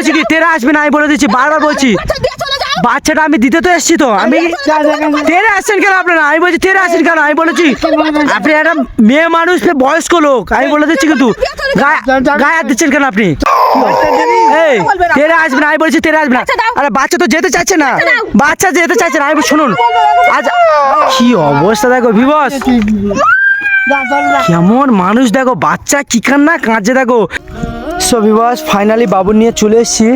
বলছি কি তেরা আসবে না আমি বলে দিচ্ছি বারবার বলছি। বাচ্চাটা আমি দিতে তো এসছি তো আমি তেরে আসছেন কেন আপনারা? আমি বলছি তেরে আসছেন কেন? আমি বলেছি আপনি একটা মেয়ে মানুষ বয়স্ক লোক আমি বলে দিচ্ছি কিন্তু গায়ে গায়ে হাত দিচ্ছেন কেন আপনি? এই তেরে আসবে না আমি বলছি তেরে আসবে না। আরে বাচ্চা তো যেতে চাইছে না। বাচ্চা যেতে চাইছে না আমি শুনুন। আজ কি অবস্থা দেখো বিবস কেমন মানুষ দেখো বাচ্চা কি কান্না কাঁদছে দেখো। সো বিবস ফাইনালি বাবু নিয়ে চলে এসেছি।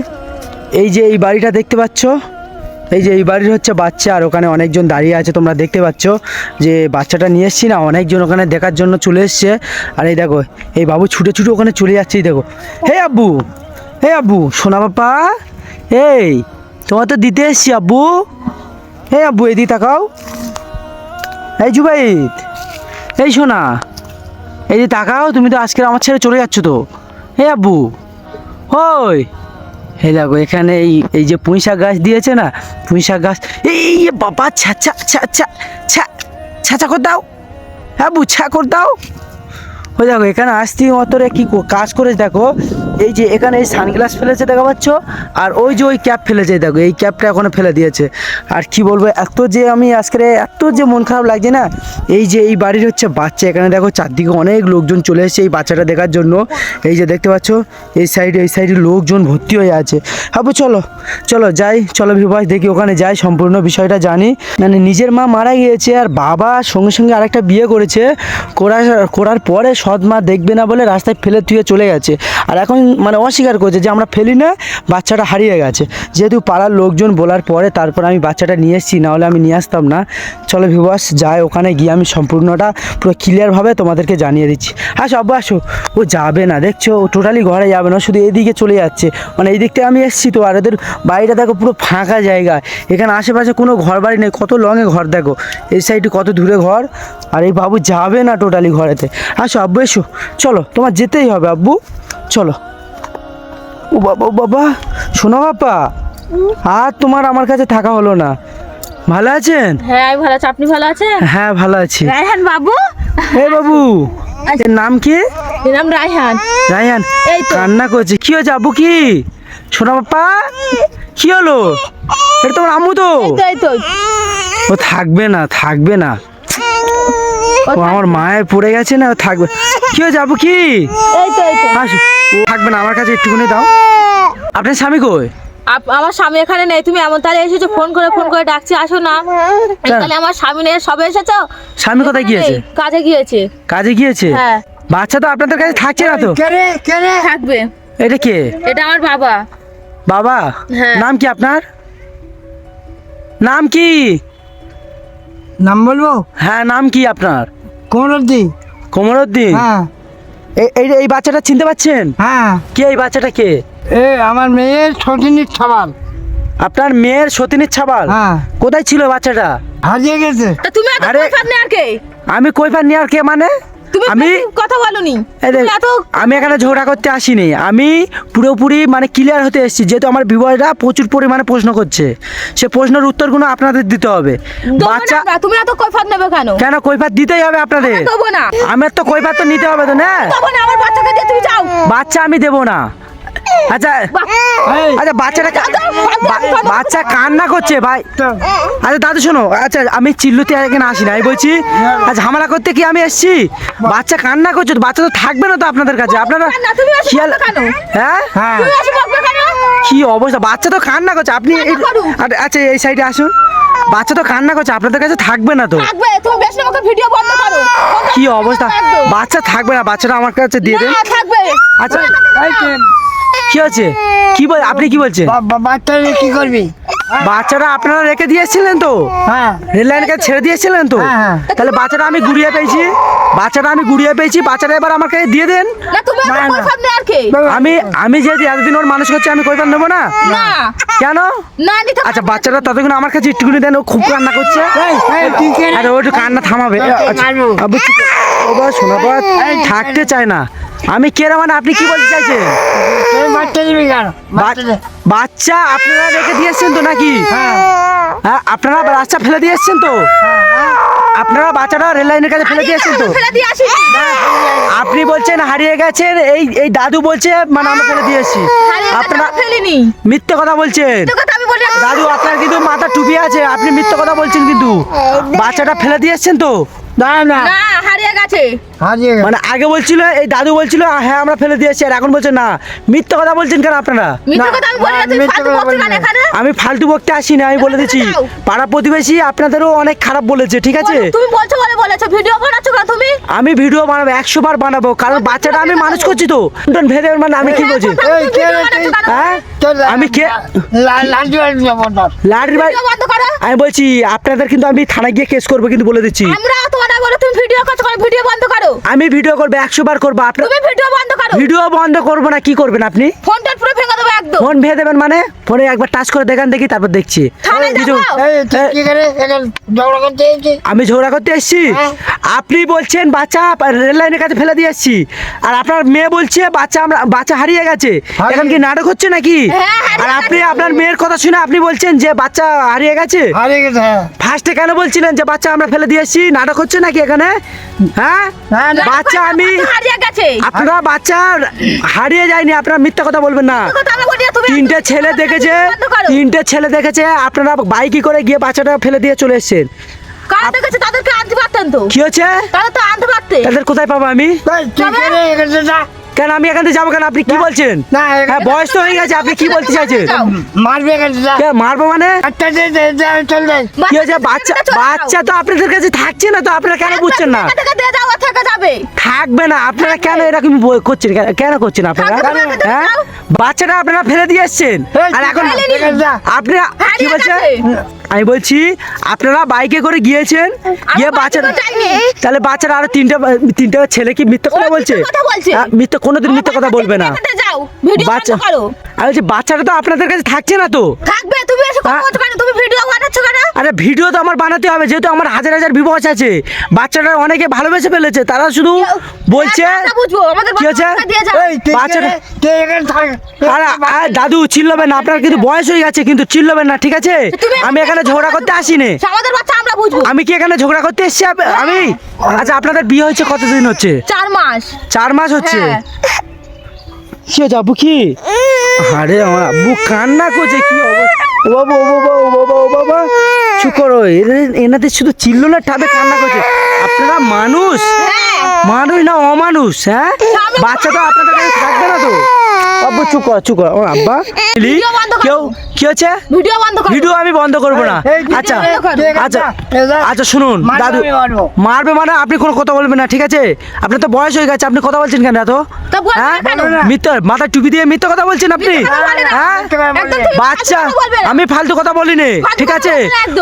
এই যে এই বাড়িটা দেখতে পাচ্ছ? এই যে এই বাড়ির হচ্ছে বাচ্চা আর ওখানে অনেকজন দাঁড়িয়ে আছে তোমরা দেখতে পাচ্ছ যে বাচ্চাটা নিয়ে এসছি না অনেকজন ওখানে দেখার জন্য চলে এসছে। আর এই দেখো এই বাবু ছুটে ছুটে ওখানে চলে যাচ্ছে এই দেখো। হে আব্বু হে আব্বু সোনা বাপা এই তোমার তো দিতে এসছি আব্বু। হে আব্বু এদিকে তাকাও। এই জুবাইদ এই শোনা এই যে তাকাও তুমি তো আজকে আমার ছেড়ে চলে যাচ্ছ তো হে আব্বু ওই এই দেখো এখানে এই এই যে পুঁই শাক গাছ দিয়েছে না পুঁই শাক গাছ এই বাবা ছা ছা ছা ছা ছা ছা ছা করে দাও হ্যাঁ বু ছা করে দাও ওই দেখো, এখানে আসতে মতরে কি কাজ করে দেখো। এই যে এখানে এই সানগ্লাস ফেলেছে দেখা পাচ্ছ? আর ওই যে ওই ক্যাপ ফেলেছে দেখো, এই ক্যাপটা এখনও ফেলে দিয়েছে। আর কি বলব, এত যে আমি আজকে এত যে মন খারাপ লাগছে না, এই যে এই বাড়ির হচ্ছে বাচ্চা, এখানে দেখো চারদিকে অনেক লোকজন চলে এসেছে এই বাচ্চাটা দেখার জন্য। এই যে দেখতে পাচ্ছ, এই সাইডে এই সাইডে লোকজন ভর্তি হয়ে আছে। হাবু চলো চলো যাই, চলো ভিবাস দেখি ওখানে যাই, সম্পূর্ণ বিষয়টা জানি। মানে নিজের মা মারা গিয়েছে আর বাবা সঙ্গে সঙ্গে আরেকটা বিয়ে করেছে। করার করার পরে সৎ মা দেখবে না বলে রাস্তায় ফেলে থুয়ে চলে গেছে। আর এখন মানে অস্বীকার করছে যে আমরা ফেলি না, বাচ্চাটা হারিয়ে গেছে। যেহেতু পাড়ার লোকজন বলার পরে তারপর আমি বাচ্চাটা নিয়ে এসেছি নাহলে আমি নিয়ে আসতাম না। চলো ভিবাস যাই ওখানে গিয়ে আমি সম্পূর্ণটা পুরো ক্লিয়ারভাবে তোমাদেরকে জানিয়ে দিচ্ছি। আসো আব্বু আসো। ও যাবে না, দেখছ? ও টোটালি ঘরে যাবে না শুধু এদিকে চলে যাচ্ছে। মানে এই দিকটা আমি এসেছি তো, আর ওদের বাড়িটা দেখো পুরো ফাঁকা জায়গা। এখানে আশেপাশে কোনো ঘর বাড়ি নেই, কত লঙে ঘর দেখো। এই সাইডে কত দূরে ঘর। আর এই বাবু যাবে না টোটালি ঘরেতে। আসো আব্বু এসো। চলো তোমার যেতেই হবে আব্বু। চলো। ও বাবা ও বাবা। শোনো বাপা আর তোমার আমার কাছে থাকা হলো না। ভালো আছেন? হ্যাঁ আমি ভালো আছি। আপনি ভালো আছেন? হ্যাঁ ভালো আছি। রায়হান বাবু? এ বাবু এর নাম কি? এর নাম রায়হান। রায়ান এই তো। কান্না করছে। কি হয়েছে আব্বু কি? শোনা বাপ্পা কি হলো? এটা তোমার আম্মু তো এই তো। ও থাকবে না থাকবে না। ও আমার মায়ের পড়ে গেছে না থাকবে। কি হয়েছে আব্বু কি? এই তো এই তো। আসো। থাকবে না আমার কাছে একটুখানি দাও। আপনার স্বামী কই? আপ- আমার স্বামী এখানে নেই তুমি এমন তাহলে এসেছ ফোন করে ফোন করে ডাকছি আসো না। তাহলে আমার স্বামী নেই সবে এসেছ? স্বামী কোথায় গিয়েছে? এই, কাজে গিয়েছে। কাজে গিয়েছে? হ্যাঁ। বাচ্চা তো আপনাদের কাছে থাকছে না তো? থাকবে। এটা কে? এটা আমার বাবা। বাবা? হ্যাঁ। নাম কি আপনার? নাম কি? নাম বলব? হ্যাঁ নাম কি আপনার? কোমরদ্দি কোমরউদ্দিন হ্যাঁ। এই এই এই বাচ্চাটা চিনতে পাচ্ছেন? হ্যাঁ। কে এই বাচ্চাটা কে? এ আমার মেয়ের সতিনীর ছাবাল। আপনার মেয়ের সতীনের ছাবাল? হ্যাঁ। কোথায় ছিল বাচ্চাটা? হারিয়ে গেছে। তা তুমি এত আরে- কে? আমি কইবার নিয়ে আর কে মানে? তুমি আমি কথা বলনি। আমি এখানে ঝগড়া করতে আসিনি। আমি পুরোপুরি মানে ক্লিয়ার হতে এসেছি যেহেতু আমার বিবয়রা প্রচুর পরিমাণে প্রশ্ন করছে। সে প্রশ্নের উত্তরগুলো আপনাদের দিতে হবে। বাচ্চা তুমি এত কৈফাত নেবে কেন? কেন কৈফাত দিতেই হবে আপনাদের? দেবো না। আমার তো কৈফাত তো নিতে হবে তো না? দেবো না আমার বাচ্চাকে দিয়ে তুমি যাও। বাচ্চা আমি দেবো না। আচ্ছা আচ্ছা বাচ্চাটা বাচ্চা কান্না করছে ভাই। আচ্ছা দাদু শোনো। আচ্ছা আমি চিল্লুতে এখানে আসি না আমি বলছি আচ্ছা ঝামেলা করতে কি আমি এসেছি? বাচ্চা কান্না করছে বাচ্চা তো থাকবে না তো আপনাদের কাছে। আপনারা খেয়াল হ্যাঁ? হ্যাঁ? কি অবস্থা? বাচ্চা তো কান্না করছে আপনি আচ্ছা, এই সাইডে আসুন। বাচ্চা তো কান্না করছে আপনাদের কাছে থাকবে না তো। তুমি বেশি আমাকে ভিডিও বন্ধ করো। কি অবস্থা? বাচ্চা থাকবে না বাচ্চাটা আমার কাছে দিয়ে দেন। থাকবে। আচ্ছা কি হচ্ছে কি বল আপনি কি বলছেন? বা- বা- বাচ্চারে কি করবি? বাচ্চাটা আপনারা রেখে দিয়েছিলেন তো? হ্যাঁ। রেল লাইনকে ছেড়ে দিয়েছিলেন তো? হ্যাঁ, হ্যাঁ। তাহলে বাচ্চাটা আমি গুড়িয়ে পেয়েছি। বাচ্চাটা আমি গুড়িয়ে পেয়েছি। বাচ্চাটা এবার আমাকে দিয়ে দেন। আমি আমি যেহেতু এতদিন ওর মানুষ করছি আমি কইবার নেব না? না। কেন? আচ্ছা বাচ্চাটা ততক্ষণ আমার কাছে একটুকুনি দেন ও খুব কান্না করছে? আরে ও একটু কান্না থামাবে। আচ্ছা, বাবা শোনো থাকতে চায় না। আমি কেরা মানে? আপনি কি বলতে চাইছেন? বাচ্চা আপনারা রেখে দিয়েছেন তো নাকি? হ্যাঁ হ্যাঁ আপনারা বাচ্চা ফেলে দিয়েছেন তো? আপনারা বাচ্চাটা রেল লাইনের কাছে ফেলে দিয়েছেন তো? আপনি বলছেন হারিয়ে গেছেন এই এই দাদু বলছে মানে আমরা ফেলে দিয়েছি আপনারা মিথ্যে কথা বলছেন। আমি। দাদু আপনার কিন্তু মাথা টুপি আছে আপনি মিথ্যে কথা বলছেন কিন্তু। বাচ্চাটা ফেলে দিয়ে এসছেন তো? না না। না হারিয়ে গেছে। হারিয়ে মানে আগে বলছিল এই দাদু বলছিল হ্যাঁ আমরা ফেলে দিয়েছি আর এখন বলছেন না। মিথ্যা কথা বলছেন কেন আপনারা? মিথ্যে না, কথা আমি ফালতু বকতে আসি না আমি বলে দিচ্ছি। পাড়া প্রতিবেশী আপনাদেরও অনেক খারাপ বলেছে ঠিক আছে? তুমি বলছো বলেছ ভিডিও বানাচ্ছো কেন তুমি? আমি ভিডিও বানাবো একশো বার বানাবো কারণ বাচ্চাটা আমি মানুষ করছি তো। টন ভেদে মানে আমি কি বলছি? হ্যাঁ? আমি কে? লা- লাঠি বাড়ি যাব তোর। লাঠির বাড়ি ভিডিও বন্ধ করো। আমি বলছি আপনাদের কিন্তু আমি থানায় গিয়ে কেস করব কিন্তু বলে দিচ্ছি। আমরা তোমার বলে তুমি ভিডিও করছ কেন ভিডিও বন্ধ করো। আমি ভিডিও করব একশো বার করব। আপনার তুমি ভিডিও বন্ধ করো। ভিডিও বন্ধ করব না কি করবেন আপনি? ফোনটা পুরো ভেঙে দেবো একদম। ফোন ভেঙে দেবেন মানে? ফোনে একবার টাচ করে দেখান দেখি তারপর দেখছি। থানায় কিছু- এই, কি করে ঝগড়া করতে এসেছিস? আমি ঝগড়া করতে এসেছি। হ্যাঁ। আপনি বলছেন বাচ্চা রেল লাইনের কাছে ফেলে দিয়ে এসেছি আর আপনার মেয়ে বলছে বাচ্চা আমরা বাচ্চা হারিয়ে গেছে। এখন কি নাটক হচ্ছে নাকি? হ্যাঁ, আর আপনি আপনার মেয়ের কথা শুনে আপনি বলছেন যে বাচ্চা হারিয়ে গেছে? হারিয়ে গেছে হ্যাঁ। ফার্স্টে কেন বলছিলেন যে বাচ্চা আমরা ফেলে দিয়ে এসেছি নাটক হচ্ছে নাকি এখানে? হ্যাঁ। বাচ্চা আমি বাচ্চা হারিয়ে গেছে। আপনারা বাচ্চা হারিয়ে যায়নি আপনারা মিথ্যা কথা বলবেন না। তিনটে ছেলে দেখেছে তিনটে ছেলে দেখেছে আপনারা বাইকে করে গিয়ে বাচ্চাটা ফেলে দিয়ে চলে এসেছেন। কারা দেখেছে? তাদেরকে আনতে পারতেন তো। কি হচ্ছে তাদের তো আনতে পারতে। তাদের কোথায় পাবো আমি। কেন আমি এখান থেকে যাব কেন? আপনি কি বলছেন? হ্যাঁ বয়স তো হয়ে গেছে আপনি কি বলতে চাইছেন? মারবে মানে? যাই। কি হয়েছে? বাচ্চা বাচ্চা তো আপনাদের কাছে থাকছে না তো আপনারা কেন বুঝছেন না? থাকবে না আপনারা কেন এরকম করছেন? কেন- করছেন আপনারা? হ্যাঁ? বাচ্চাটা আপনারা ফেলে দিয়ে এসছেন। আর এখন। আপনি কি হারিয়ে বলছে গেছে। আমি বলছি আপনারা বাইকে করে গিয়েছেন গিয়ে যাইনি। তাহলে বাচ্চারা আরও তিনটা তিনটা ছেলে কি মিথ্যা কথা বলছে? মিথ্যে কোনোদিন মিথ্যা কথা বলবে না। বাচ্চা আমি বলছি বাচ্চাটা তো আপনাদের কাছে থাকছে না তো। থাকবে তুমি এসে কথা হ্যাঁ? বলছো কেন তুমি ভিডিও বানাচ্ছো কেন? আরে ভিডিও তো আমার বানাতে হবে যেহেতু আমার হাজার হাজার বিবস আছে। বাচ্চাটা অনেকে ভালোবেসে ফেলেছে তারা শুধু বলছে হ্যাঁ, বুঝব কি হচ্ছে? বাচ্চাটা দাদু চিল্লবেন না আপনার কিন্তু বয়স হয়ে গেছে কিন্তু চিল্লবেন না ঠিক আছে? আমি এখানে ঝগড়া করতে আসিনি। সে আমাদের বাচ্চা আমরা বুঝব। আমি কি এখানে ঝগড়া করতে এসেছি আমি? আচ্ছা আপনাদের বিয়ে হয়েছে কতদিন হচ্ছে? চার মাস। চার মাস হচ্ছে? হ্যাঁ। কি হয়েছে আব্বু কি? আরে আমার আব্বু কান্না করছে কি অবস্থা? ও বাবা ও বাবা ও বাবা ও বাবা চুপ করো এনাদের শুধু চিল্লোনার ঠাবে কান্না করছে। আপনারা মানুষ? মানুষ না অমানুষ হ্যাঁ? বাচ্চা তো আপনাদের কাছে থাকবে না তো। আব্বু চুপ কর চুপ কর। ও আব্বা ভিডিও কেউ কি হচ্ছে? ভিডিও বন্ধ করো। ভিডিও আমি বন্ধ করব না। আচ্ছা আচ্ছা। আচ্ছা শুনুন দাদু মারবে। মানে আপনি কোনো কথা বলবেন না ঠিক আছে? আপনার তো বয়স হয়ে গেছে আপনি কথা বলছেন কেন এত? হ্যাঁ? মিথ্যা মাথা টুপি দিয়ে মিথ্যা কথা বলছেন আপনি। হ্যাঁ? বাচ্চা ফালতু কথা বলবে না। আমি ফালতু কথা বলিনি ঠিক আছে?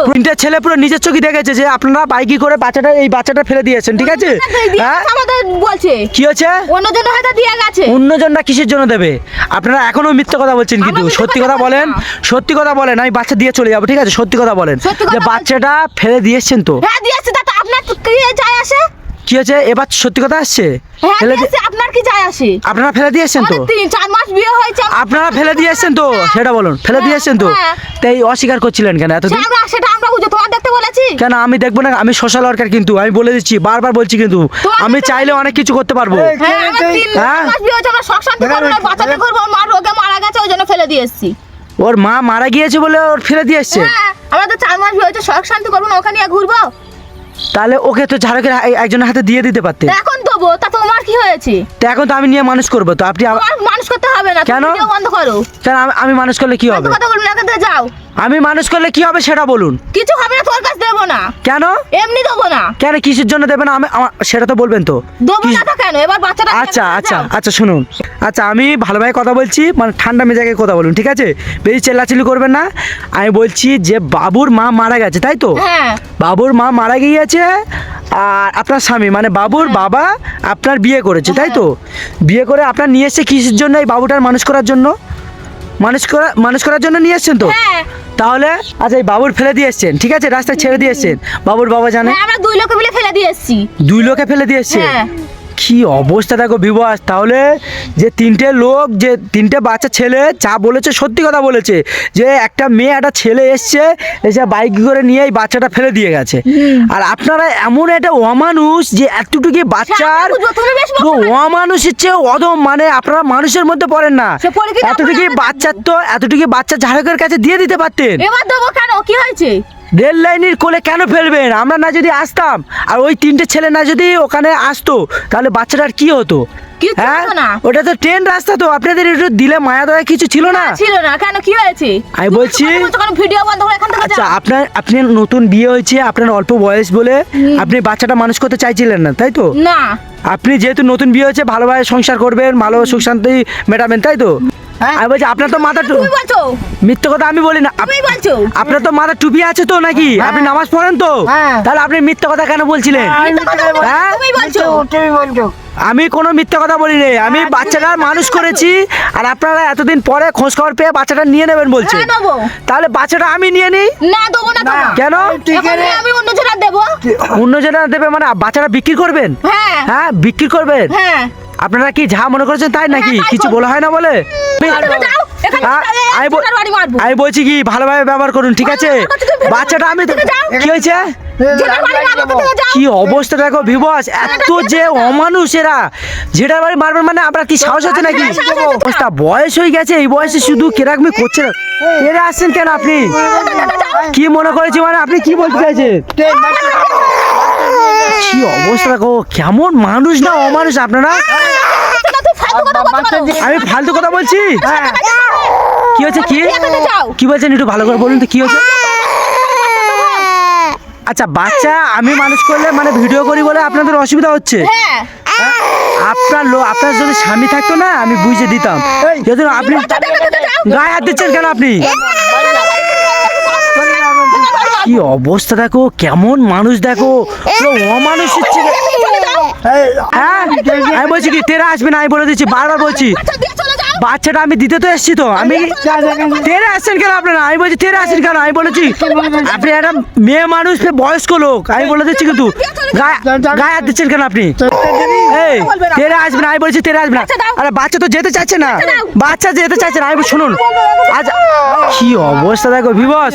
তিনটে ছেলে পুরো নিজের চোখে দেখেছে যে আপনারা বাইকি করে বাচ্চাটা এই বাচ্চাটা ফেলে দিয়েছেন ঠিক আছে? হ্যাঁ? বলছে। কি হচ্ছে? অন্যজন হয়তো দিয়ে গেছে। অন্যজনরা কিসের জন্য দেবে? আপনারা এখনও মিথ্যা কথা বলছেন কিন্তু সত্যি কথা বলেন সত্যি কথা বলেন আমি বাচ্চা দিয়ে চলে যাব ঠিক আছে? সত্যি কথা বলেন। যে বাচ্চাটা ফেলে দিয়েছেন তো? হ্যাঁ দিয়েছে তা আপনার কি যায় আসে? কি হয়েছে? এবার সত্যি কথা আসছে? হ্যাঁ আপনার কি যায় আসে? আপনারা ফেলে দিয়েছেন তো? চার মাস বিয়ে হয়েছে আপনারা ফেলে দিয়েছেন তো? সেটা বলুন ফেলে দিয়েছেন তো? হ্যাঁ। তাই অস্বীকার করছিলেন কেন এতদিন? সেটা আমরা বুঝো তোমার দেখতে বলেছি কেন আমি দেখব না? আমি সোশ্যাল ওয়ার্কার কিন্তু আমি বলে দিচ্ছি বারবার বলছি কিন্তু। আমি চাইলে অনেক কিছু করতে পারব। হ্যাঁ মারা গেছে ওই জন্য ফেলে দিয়ে এসেছি। ওর মা মারা গিয়েছে বলে ওর ফেলে দিয়ে এসছে? হ্যাঁ আমরা তো চার মাস হয়েছে শখ শান্তি করব না ওখানে ঘুরবো। তাহলে ওকে তো ঝাড়কের একজনের হাতে দিয়ে দিতে পারতে। তা এখন দেবো তা তোমার কি হয়েছে? তো এখন তো আমি নিয়ে মানুষ করব তো আপনি আবার- মানুষ করতে হবে না কেন? বন্ধ করো। কেন? আমি- মানুষ করলে কি হবে? কথা বলব না যাও। আমি মানুষ করলে কি হবে সেটা বলুন। কিছু হবে না তোর কাছে দেবো না। কেন? এমনি দেবো না। কেন? কিসের জন্য দেবেন আমি সেটা তো বলবেন তো। দেবো কি- না তো কেন? এবার বাচ্চাটা আচ্ছা আচ্ছা আচ্ছা শুনুন। আচ্ছা আমি ভালোভাবে কথা বলছি মানে ঠান্ডা মেজাজে কথা বলুন ঠিক আছে? বেশি চেল্লাচিল্লি করবেন না। আমি বলছি যে বাবুর মা মারা গেছে তাই তো? হ্যাঁ। বাবুর মা মারা গিয়েছে আর আপনার স্বামী মানে বাবুর হ্যাঁ। বাবা আপনার বিয়ে করেছে তাই তো? বিয়ে করে আপনার নিয়ে এসছে কিসের জন্য এই বাবুটার মানুষ করার জন্য? মানুষ করা মানুষ করার জন্য নিয়ে এসছেন তো? হ্যাঁ। তাহলে আচ্ছা এই বাবুর ফেলে দিয়ে এসছেন ঠিক আছে? রাস্তায় ছেড়ে দিয়ে এসছেন। বাবুর বাবা জানে? হ্যাঁ আমরা দুই লোকে মিলে ফেলে দিয়ে এসছি। দুই লোকে ফেলে দিয়ে এসছে হ্যাঁ। কি অবস্থা দেখো বিবাস তাহলে যে তিনটে লোক যে তিনটে বাচ্চা ছেলে যা বলেছে সত্যি কথা বলেছে যে একটা মেয়ে একটা ছেলে এসছে এসে বাইক করে নিয়ে এই বাচ্চাটা ফেলে দিয়ে গেছে। আর আপনারা এমন একটা অমানুষ যে এতটুকু বাচ্চার। অমানুষের চেয়ে অদম মানে আপনারা মানুষের মধ্যে পড়েন না। এতটুকু বাচ্চার তো এতটুকু বাচ্চা ঝাড়কের কাছে দিয়ে দিতে পারতেন। এবার দেবো কেন? কি হয়েছে? রেল লাইনের কোলে কেন ফেলবেন? আমরা না যদি আসতাম আর ওই তিনটে ছেলে না যদি ওখানে আসতো তাহলে বাচ্চাটার কি হতো? কিচ্ছু হ্যাঁ? হতো না। ওটা তো ট্রেন রাস্তা তো আপনাদের একটু দিলে মায়া দয়া কিছু ছিল না? ছিল না। কেন? কি হয়েছে? আমি বলছি ভিডিও বন্ধ করে এখান থেকে আচ্ছা যাও। আপনার আপনি নতুন বিয়ে হয়েছে আপনার অল্প বয়স বলে আপনি বাচ্চাটা মানুষ করতে চাইছিলেন না তাই তো? না। আপনি যেহেতু নতুন বিয়ে হয়েছে ভালোভাবে সংসার করবেন ভালো সুখ শান্তি মেটাবেন তাই তো? হ্যাঁ। আমি বলছি আপনার তো মাথা মিথ্যে কথা আমি বলি না। আপ- আপনার তো মাথা টুপি আছে তো নাকি? আপনি নামাজ পড়েন তো? হ্যাঁ। তাহলে আপনি মিথ্যে কথা কেন বলছিলেন? মিথ্যা কথা বলছো, হ্যাঁ? তুমি বলছো। তুমি বলছো। আমি কোনো মিথ্যে কথা বলি নি আমি বাচ্চাটা মানুষ করেছি আর আপনারা এতদিন পরে খোঁজ খবর পেয়ে বাচ্চাটা নিয়ে নেবেন বলছে। হ্যাঁ তাহলে বাচ্চাটা আমি নিয়ে নিই? না দেবো না না। কেন? আমি অন্য জনের দেবো। অন্য জনা দেবে মানে বাচ্চাটা বিক্রি করবেন? হ্যাঁ। হ্যাঁ বিক্রি করবেন হ্যাঁ আপনারা কি যা মনে করছেন তাই নাকি কিছু বলা হয় না বলে হ্যাঁ, আমি বলছি কি ভালোভাবে ব্যবহার করুন ঠিক আছে বাচ্চাটা আমি কি হয়েছে কি অবস্থা দেখো ভিবস এত যে অমানুষ এরা যেটার বাড়ি মারবেন মানে আপনার কি সাহস আছে নাকি অবস্থা বয়স হয়ে গেছে এই বয়সে শুধু কেরাকমি করছে না এরা আসছেন কেন আপনি কি মনে করেছি মানে আপনি কি বলতে চাইছেন কি অবস্থা দেখো? কেমন মানুষ না অমানুষ আপনারা? আমি ফালতু কথা বলছি? কি হয়েছে কি? কি বলছেন একটু ভালো করে বলুন তো কি হয়েছে? আচ্ছা বাচ্চা আমি মানুষ করলে মানে ভিডিও করি বলে আপনাদের অসুবিধা হচ্ছে? হ্যাঁ। আপনার লো আপনার যদি স্বামী থাকতো না আমি বুঝে দিতাম। যদি আপনি গায়ে হাত দিচ্ছেন কেন আপনি? কি অবস্থা দেখো? কেমন মানুষ দেখো? অমানুষ হ্যাঁ? আমি বলছি কি তেরা আসবে না? আমি বলে দিচ্ছি বারবার বলছি। আচ্ছা বাচ্চাটা আমি দিতে তো এসছি তো। আমি তেরে আসছেন কেন আপনারা? আমি বলছি তেরে আসছেন কেন? আমি বলেছি আপনি একটা মেয়ে মানুষ বয়স্ক লোক। আমি বলে দিচ্ছি কিন্তু গায়ে গায়ে হাত দিচ্ছেন কেন আপনি? এই তেরে আসবে না? আমি বলছি তেরে আসবে না। আরে বাচ্চা তো যেতে চাইছে না। বাচ্চা যেতে চাইছে না। আমি শুনুন। আজ কি অবস্থা দেখো বিবস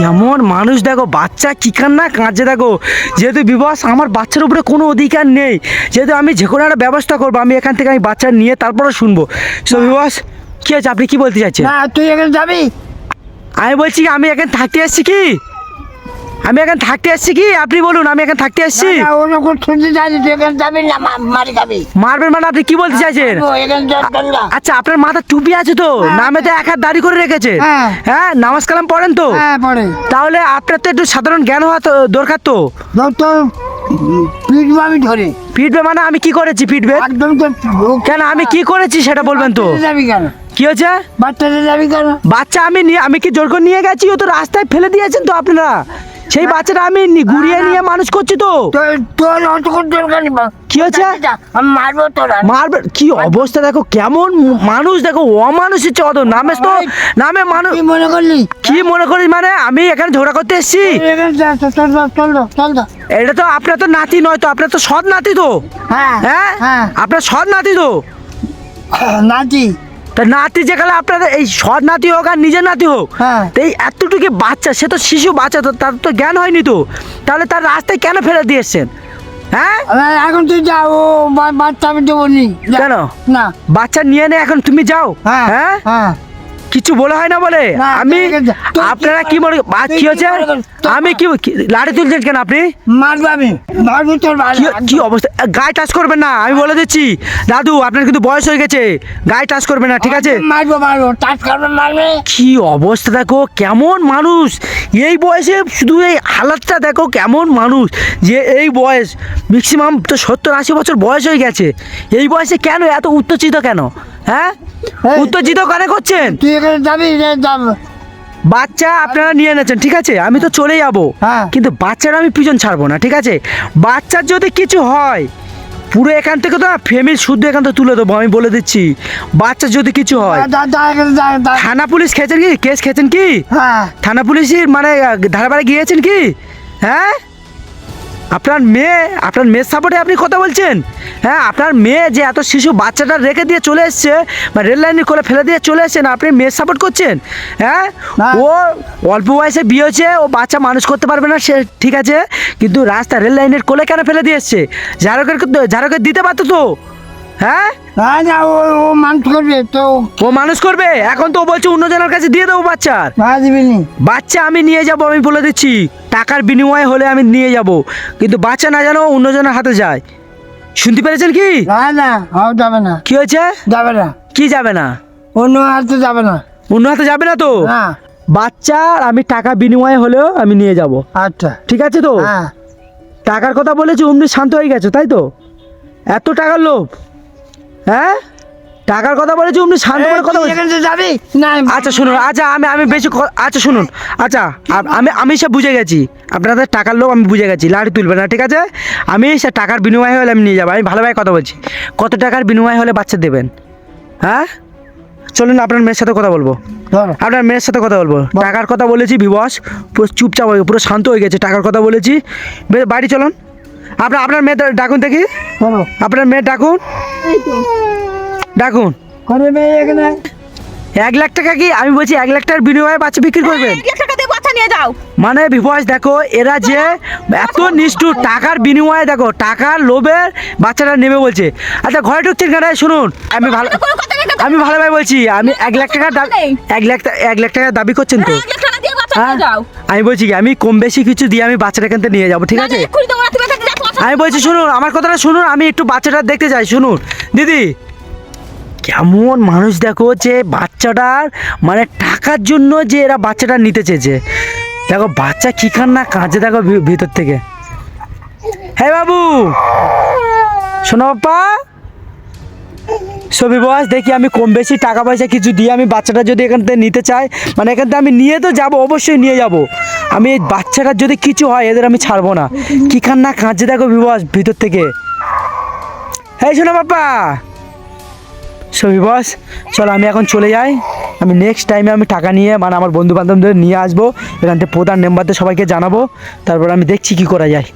কেমন মানুষ দেখো বাচ্চা কি কান্না কাঁদছে দেখো। যেহেতু বিবাস আমার বাচ্চার উপরে কোনো অধিকার নেই। যেহেতু আমি যে কোনো একটা ব্যবস্থা করব আমি এখান থেকে আমি বাচ্চা নিয়ে তারপরে শুনব। সো বিবাস কি আছে আপনি কি বলতে চাইছেন? না তুই এখানে যাবি? আমি বলছি কি আমি এখানে থাকতে আসছি কি? আমি এখন থাকতে এসেছি কি? আপনি বলুন আমি এখন থাকতে এসেছি। না, ও যখন শুনতে যাবি তুই এখানে যাবি না মারি যাবি। মারবেন মানে আপনি কি বলতে চাইছেন? আচ্ছা আপনার মাথা টুপি আছে তো? নামে তো এক হাত দাড়ি করে রেখেছে। হ্যাঁ। হ্যাঁ নামাজ কালাম পড়েন তো? হ্যাঁ তাহলে আপনার তো একটু সাধারণ জ্ঞান হওয়া দরকার তো। তো আমি ধরে। পিটবে মানে আমি কি করেছি পিটবে একদম কেন আমি কি করেছি সেটা বলবেন তো? যাবি কেন? কি হয়েছে? বাচ্চাদের যাবি কেন? বাচ্চা আমি নিয়ে আমি কি জোর করে নিয়ে গেছি? ও তো রাস্তায় ফেলে দিয়েছেন তো আপনারা। সেই বাচ্চাটা আমি নি- ঘুরিয়ে নিয়ে মানুষ করছি তো তোর তোর অতক্ষণ দরকার নেই বা- কি হয়েছে? যা, আমি মারবো তোর আর। মারবে কি অবস্থা দেখো কেমন ম- মানুষ দেখো অমানুষের চদ নামে তো নামে মানুষ কি মনে করলি কি মনে করিস মানে আমি এখানে ঝগড়া করতে এসেছি এখানে যা, চল, চল, চল, চল যা, চল এটা তো আপনার তো নাতি নয় তো আপনার তো সৎ নাতি তো হ্যাঁ হ্যাঁ হ্যাঁ আপনার সৎ নাতি তো নাতি তা নাতি যেখানে আপনার এই সৎ নাতি হোক আর নিজের নাতি হোক হ্যাঁ। তো এই এতটুকু বাচ্চা সে তো শিশু বাচ্চা তো তার তো জ্ঞান হয়নি তো। তাহলে তার রাস্তায় কেন ফেলে দিয়ে এসছেন? হ্যাঁ? এখন তুই যাও বাচ্চা আমি দেবো কেন? না। বাচ্চা নিয়ে নে এখন তুমি যাও। হ্যাঁ হ্যাঁ? হ্যাঁ। কিছু বলা হয় না বলে? আমি আপনারা কি মনে বা তুই কি? তোর আমি কি লাড়ি তুলছেন কেন আপনি? মারবো আমি। মারবো তোর ভালো কি অবস্থা? গায়ে টাচ করবেন না আমি বলে দিচ্ছি। দাদু আপনার কিন্তু বয়স হয়ে গেছে। গায়ে টাচ করবেন না ঠিক আছে? মারবো মারবো টাচ করবে মারবে কি অবস্থা দেখো কেমন মানুষ। এই বয়সে শুধু এই হালাতটা দেখো কেমন মানুষ। যে এই বয়স ম্যাক্সিমাম তো সত্তর আশি বছর বয়স হয়ে গেছে। এই বয়সে কেন এত উত্তেজিত কেন? হ্যাঁ? উত্তেজিত কেন করছেন? তুই এখানে যাবি? বাচ্চা আপনারা নিয়ে এনেছেন ঠিক আছে? আমি তো চলে যাব। হ্যাঁ। কিন্তু বাচ্চার আমি পিছন ছাড়বো না ঠিক আছে? বাচ্চার যদি কিছু হয় পুরো এখান থেকে তো ফ্যামিলি শুদ্ধ এখান থেকে তুলে দেবো আমি বলে দিচ্ছি। বাচ্চার যদি কিছু হয়। থানা পুলিশ খেয়েছেন কি? কেস খেয়েছেন কি? হ্যাঁ। থানা পুলিশের মানে ধারাবাড়ি গিয়েছেন কি? হ্যাঁ? আপনার মেয়ে আপনার মেয়ের সাপোর্টে আপনি কথা বলছেন? হ্যাঁ আপনার মেয়ে যে এত শিশু বাচ্চাটা রেখে দিয়ে চলে এসছে বা রেল লাইনে করে ফেলে দিয়ে চলে এসছেন আপনি মেয়ের সাপোর্ট করছেন? হ্যাঁ? ও অল্প বয়সে বিয়ে হয়েছে ও বাচ্চা মানুষ করতে পারবে না সে ঠিক আছে কিন্তু রাস্তা রেল লাইনের কোলে কেন ফেলে দিয়ে এসছে? ঝাড়কের ঝাড়কের দিতে পারতো তো? হ্যাঁ? না না ও ও মানুষ করবে তো। ও মানুষ করবে? এখন তো ও বলছে অন্যজনের কাছে দিয়ে দেবো বাচ্চার। ভাড়া দিবিনি বাচ্চা আমি নিয়ে যাব আমি বলে দিচ্ছি। টাকার বিনিময়ে হলে আমি নিয়ে যাব। কিন্তু বাচ্চা না জানো অন্যজনের হাতে যায়। শুনতে পেরেছেন কি? না না যাবে না। কি হয়েছে? যাবে না। কি যাবে না? অন্য হাতে যাবে না। অন্য হাতে যাবে না তো? না বাচ্চা আর আমি টাকা বিনিময়ে হলেও আমি নিয়ে যাব। আচ্ছা। ঠিক আছে তো? হ্যাঁ। টাকার কথা বলেছি অমনি শান্ত হয়ে গেছো তাই তো? এত টাকার লোভ। হ্যাঁ? টাকার কথা বলেছি অমনি শান্ত করে কথা বলছি। যাবি? না আচ্ছা শুনুন আচ্ছা আমি আমি বেশি আচ্ছা শুনুন আচ্ছা আমি আমি সব বুঝে গেছি। আপনাদের টাকার লোক আমি বুঝে গেছি লাড়ি তুলবে না ঠিক আছে? আমি সে টাকার বিনিময় হলে আমি নিয়ে যাব আমি ভালোভাবে কথা বলছি। কত টাকার বিনিময় হলে বাচ্চা দেবেন? হ্যাঁ? চলুন আপনার মেয়ের সাথে কথা বলব। আপনার মেয়ের সাথে কথা বলব। টাকার কথা বলেছি বিবস পুরো চুপচাপ হয়ে পুরো শান্ত হয়ে গেছে টাকার কথা বলেছি। বাড়ি চলুন। আপনার আপনার মেয়ে ডাকুন দেখি। আপনার মেয়ে ডাকুন। ডাকুন। এক লাখ টাকা কি? আমি বলছি এক লাখ টাকার বিনিময়ে বাচ্চা বিক্রি করবেন। এক লাখ টাকা দিয়ে বাচ্চা নিয়ে যাও। মানে বিপস দেখো এরা যে এত নিষ্ঠুর টাকার বিনিময়ে দেখো টাকার লোভের বাচ্চাটা নেবে বলছে। আচ্ছা ঘরে ঢুকছেন কেন? শুনুন আমি ভালো আমি ভালোভাবে বলছি আমি এক লাখ টাকা এক লাখ এক লাখ টাকা দাবি করছেন তো? এক লাখ টাকা দিয়ে বাচ্চা নিয়ে যাও। আমি বলছি কি আমি কম বেশি কিছু দিয়ে আমি বাচ্চাটা এখান থেকে নিয়ে যাব ঠিক আছে? আমি বলছি, শুনুন, আমার কথাটা শুনুন, আমি একটু বাচ্চাটা দেখতে চাই, শুনুন। দিদি, কেমন মানুষ দেখো যে বাচ্চাটার মানে টাকার জন্য যে এরা বাচ্চাটা নিতে চেয়েছে। দেখো, বাচ্চা কি খান না কাঁচে দেখো ভিতর থেকে। হ্যাঁ বাবু, শোনো বাপ্পা। ছবি বয়স দেখি আমি কম বেশি টাকা পয়সা কিছু দিয়ে আমি বাচ্চাটা যদি এখান থেকে নিতে চাই মানে এখান থেকে আমি নিয়ে তো যাব, অবশ্যই নিয়ে যাব। আমি এই বাচ্চাটার যদি কিছু হয়, এদের আমি ছাড়বো না। কি খান না কাঁচে দেখো বিবস ভিতর থেকে। হ্যাঁ শোনো বাপ্পা। ছবি বস, চলো আমি এখন চলে যাই। আমি নেক্সট টাইমে আমি টাকা নিয়ে মানে আমার বন্ধু বান্ধবদের নিয়ে আসব। এখান থেকে প্রধান মেম্বারদের সবাইকে জানাব। তারপর আমি দেখছি কি করা যায়।